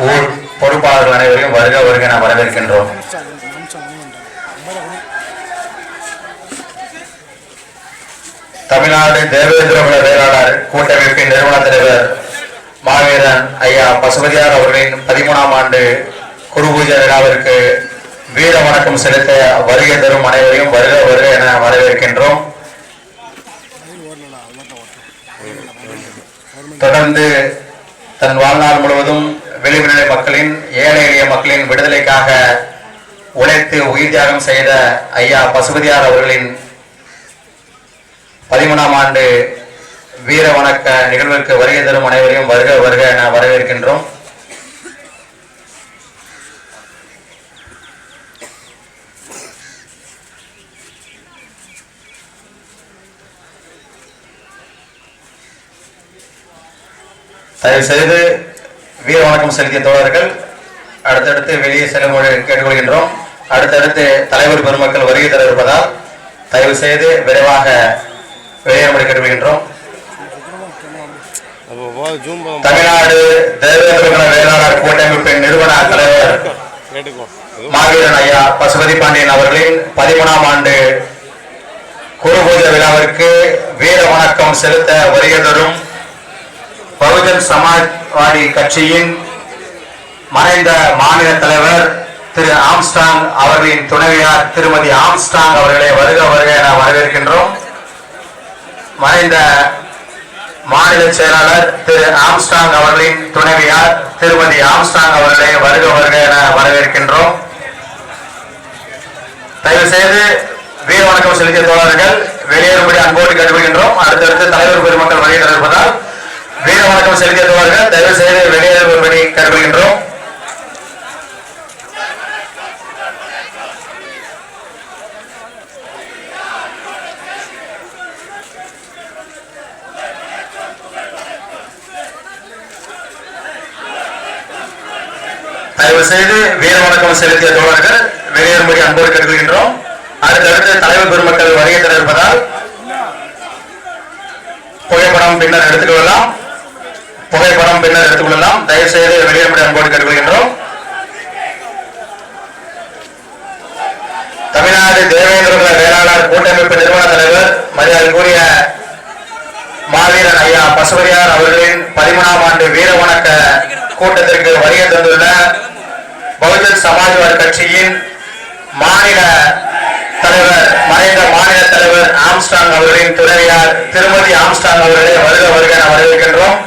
ஊர் பொறுப்பாளர்கள் அனைவரையும் வருக வருக என வரவேற்கின்றோம். தமிழ்நாடு தேவேந்திரகுல வேளாளர் கூட்டமைப்பின் நிறுவன தலைவர் மாவீரன் ஐயா பசுபதியார் அவர்களின் பதிமூணாம் ஆண்டு குரு பூஜை விழாவிற்கு வீர வணக்கம் செலுத்த வருகை தரும் அனைவரையும் வருக வருக என வரவேற்கின்றோம். தொடர்ந்து தன் வாழ்நாள் முழுவதும் விளிம்புநிலை மக்களின் ஏழை எளிய மக்களின் விடுதலைக்காக உழைத்து உயிர் தியாகம் செய்த ஐயா பசுபதியார் அவர்களின் பதிமூணாம் ஆண்டு வீர வணக்க நிகழ்விற்கு வருகை தரும் அனைவரையும் வருக வருக என வரவேற்கின்றோம். தயவு செய்து வீர வணக்கம் செலுத்திய தோழர்கள் அடுத்தடுத்து வெளியே செல்லும்படி கேட்டுக்கொள்கின்றோம். அடுத்தடுத்து தலைவர் பெருமக்கள் வருகை தர இருப்பதால் தயவு செய்து விரைவாக வெளியேறும்படி கேட்டுக்கொள்கின்றோம். தமிழ்நாடு தேவேந்திரகுல வேளாளர் கூட்டமைப்பின் நிறுவன தலைவர் மாவீரன் ஐயா பசுபதி பாண்டியன் அவர்களின் பதிமூணாம் ஆண்டு குரு பூஜை விழாவிற்கு வீர வணக்கம் செலுத்த வருகை தரும் பகுஜன் சமாஜ்வாடி கட்சியின் மறைந்த மாநில தலைவர் திரு ஆம்ஸ்டாங் அவர்களின் துணைவியார் திருமதி ஆம்ஸ்டாங் அவர்களை வருக வருக என வரவேற்கின்றோம். மறைந்த மாநில செயலாளர் திரு ஆம்ஸ்டாங் அவர்களின் துணைவியார் திருமதி ஆம்ஸ்டாங் அவர்களை வருக வருக என வரவேற்கின்றோம். தயவு செய்து வீர வணக்கம் செலுத்திய தோழர்கள் வெளியேறும்படி அன்போடு கட்டுப்படுகின்றோம் அடுத்தடுத்து தலைவர் பெருமக்கள் வருகை இருப்பதால் வீர வணக்கம் செலுத்தியவர்கள் தயவு செய்து வெளியேறும்படி கருதுகின்றோம் தயவு செய்து வீர வணக்கம் செலுத்திய தோழர்கள் வெளியேறும்படி அன்போடு கருதுகின்றோம் அடுத்தடுத்து தலைவர் பெருமக்கள் வருகை தர இருப்பதால் புகைப்படம் பின்னர் எடுத்துக்கொள்ளலாம். புகைப்படம் பின்னர் எடுத்துக்கொள்ளலாம். தயவு செய்து வெளியேறும்படி அன்போடு கேட்டுக்கொள்கின்றோம். தமிழ்நாடு தேவேந்திரகுல வேளாளர் கூட்டமைப்பு நிறுவன தலைவர் மரியாதைக்குரிய மாவீரன் ஐயா பசுபதியார் அவர்களின் பதிமூணாம் ஆண்டு வீர வணக்க கூட்டத்திற்கு வருகை தந்துள்ள பகுஜன் சமாஜ்வாடி கட்சியின் மாநில தலைவர் மறைந்த மாநில தலைவர் ஆம்ஸ்டாங் அவர்களின் துணைவியார் திருமதி ஆம்ஸ்டாங் அவர்களை வருக வருக என வரவேற்கின்றோம்.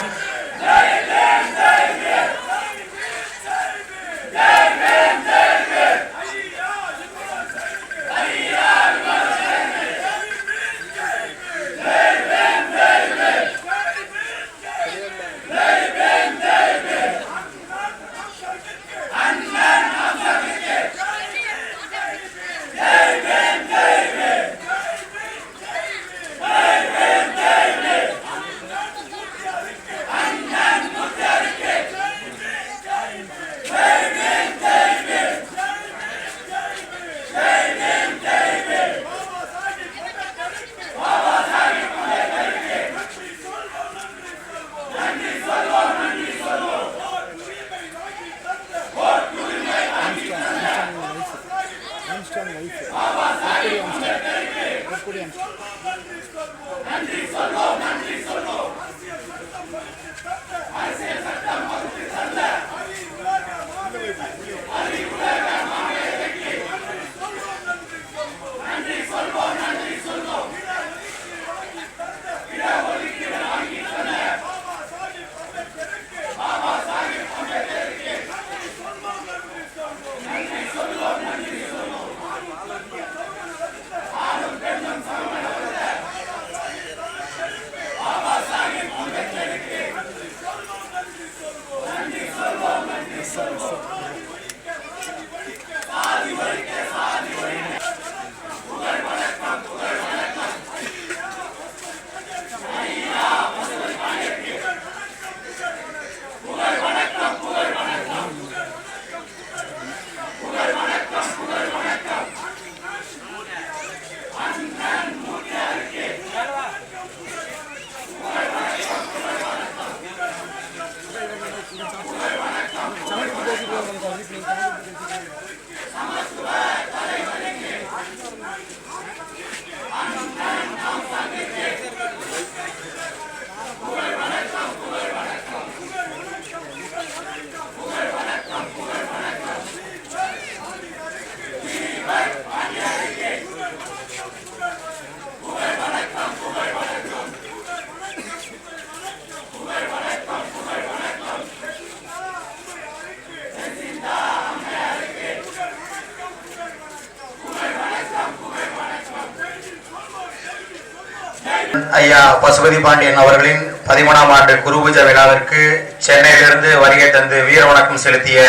ஐயா பசுபதி பாண்டியன் அவர்களின் பதிமூணாம் ஆண்டு குருபூஜ விழாவிற்கு சென்னையிலிருந்து வருகை தந்து வீர வணக்கம் செலுத்திய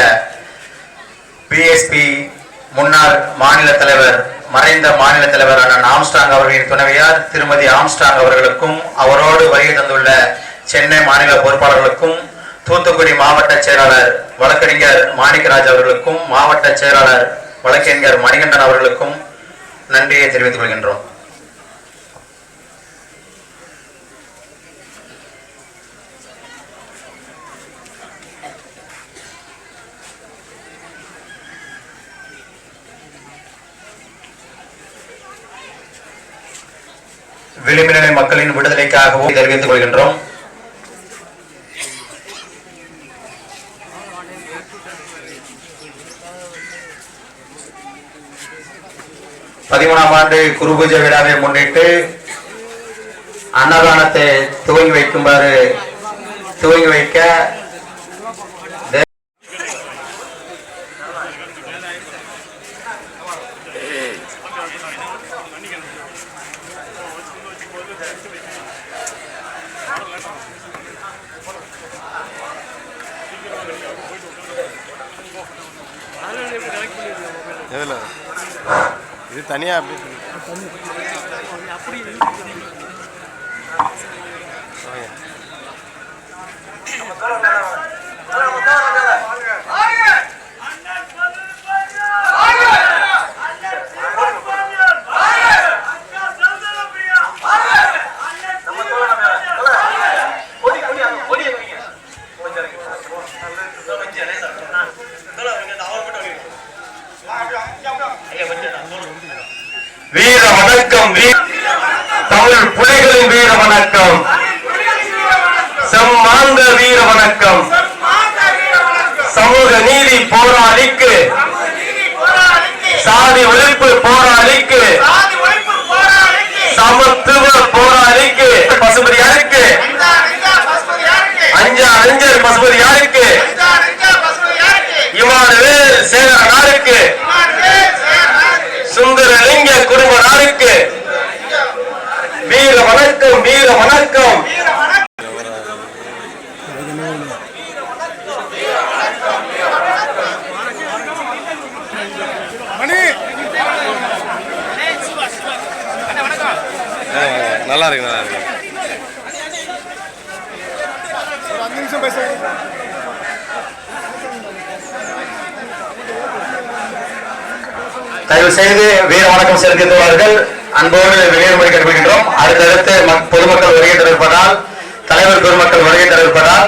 பிஎஸ்பி முன்னாள் மாநில தலைவர் மறைந்த மாநில தலைவரான ஆம்ஸ்டாங் அவர்களின் துணைவியார் திருமதி ஆம்ஸ்டாங் அவர்களுக்கும் அவரோடு வருகை தந்துள்ள சென்னை மாநில பொறுப்பாளர்களுக்கும் தூத்துக்குடி மாவட்ட செயலாளர் வழக்கறிஞர் மாணிக்கராஜ் அவர்களுக்கும் மாவட்ட செயலாளர் வழக்கறிஞர் மணிகண்டன் அவர்களுக்கும் நன்றியை தெரிவித்துக் கொள்கின்றோம். விளிம்புநிலை மக்களின் விடுதலைக்காகவும் தெரிவித்துக் கொள்கின்றோம். பதிமூணாம் ஆண்டு குருபூஜை விழாவை முன்னிட்டு அன்னதானத்தை துவங்கி வைக்குமாறு துவங்கி வைக்க எதில்? இது தனியாக அப்படி அப்படி வீர வணக்கம் வீர தமிழ் புலிகளின் வீர வணக்கம் செம்மாந்த வீர வணக்கம். சமூக நீதி போராளிக்கு. சாதி ஒழிப்பு போராளிக்கு. சமத்துவ போராளிக்கு. பசுபதி யாருக்கு? அஞ்சா அஞ்சர் பசுபதி யாருக்கு? இமானுவேல் சேகர தயவு செய்து வீர வணக்கம் செலுத்திய அன்போடு வெளியேறும்படி கற்பிக்கின்றோம் அடுத்தடுத்து பொதுமக்கள் வருகை தருவதால் தலைவர் பெருமக்கள் வருகை தருவதால்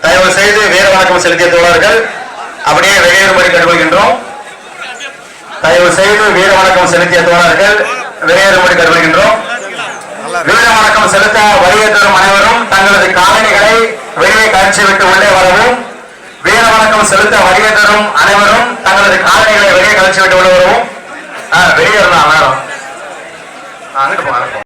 தயவு செய்து வீர வணக்கம் செலுத்திய தோழர்கள் அப்படியே வெளியேறும்படி கேட்டுக்கொள்கின்றோம் தயவு செய்து வீர வணக்கம் செலுத்திய தோழர்கள் வெளியேறும்படி கேட்டுக்கொள்கின்றோம் வீர வணக்கம் செலுத்த வருகை தரும் அனைவரும் தங்களது காலணிகளை வெளியே காட்சி விட்டு உள்ளே வரவும் வீர வணக்கம் செலுத்த வருகை தரும் அனைவரும் தங்களது காலணிகளை வெளியே கழிச்சு விட்டு உள்ளே வரவும் ஆ, வெளியே இருந்தா நேரம் அங்கிட்டு போங்க அங்கிட்டு போங்க.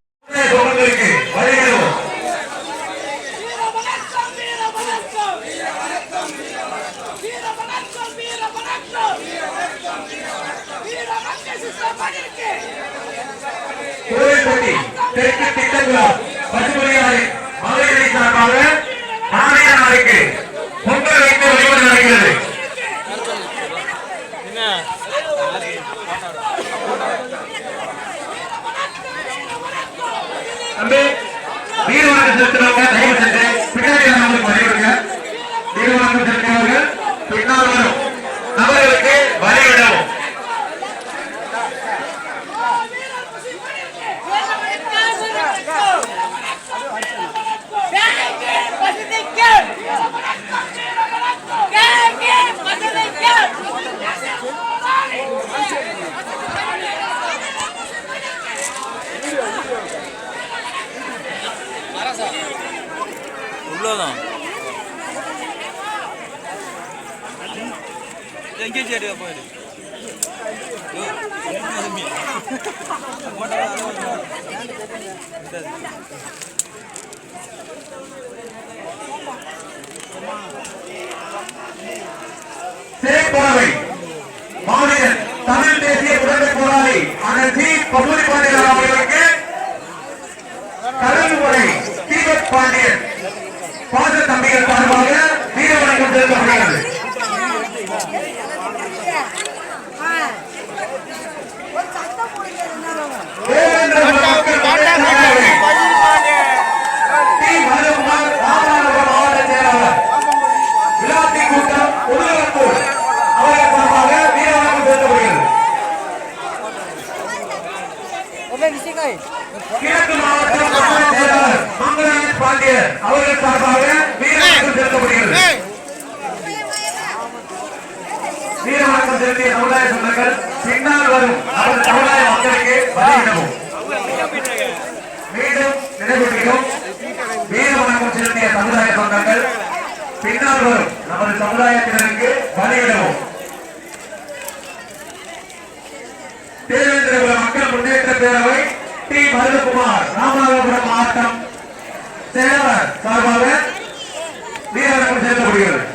தம்பி வீர வணக்கம் செலுத்துறவங்க தயவு செஞ்சு போயிடு போயிடு. தேர்ப்பறவை மாநில தமிழ் தேசிய உடனடி போராளி அண்ணன் பகுதி பசுமதி அவர்களுக்கு கருங்குமலை தீபக் பாண்டியன் பாச தம்பிகள் சார்பாக வீரவணக்கம் செலுத்தப்படுகிறது ஒரு சத்தம் போடுங்க தேவேந்திர மக்கள் முன்னேற்ற பேரவை டி. மருதகுமார் ராமநாதபுரம் மாவட்ட செயலாளர் விழாத்தி கூட்டம் உருளப்பூர் அவர்கள் சார்பாக வீரவணக்கம் செலுத்தப்படுகிறது கிழக்கு மாவட்ட மாவட்ட செயலாளர் மங்களராஜ் பாண்டியன் அவர்கள் சார்பாக வீரவணக்கம் செலுத்தப்படுகிறது வீரவணக்கம் செலுத்திய சமுதாய சொந்தங்கள் பின்னால் வரும் நமது சமுதாய மக்களுக்கு வழியிடவும் மீண்டும் நினைவுகிறோம் வீரவணக்கம் செலுத்திய சமுதாய சொந்தங்கள் அனைவரும் நமது சமுதாயத்தினருக்கு வழியிடவும். தேவேந்திரபுரம் மக்கள் முன்னேற்ற பேரவை டி. மருதகுமார் ராமநாதபுரம் மாவட்டம் செயலாளர் சார்பாக வீரவணக்கம் சேர்க்கப்படுகிறது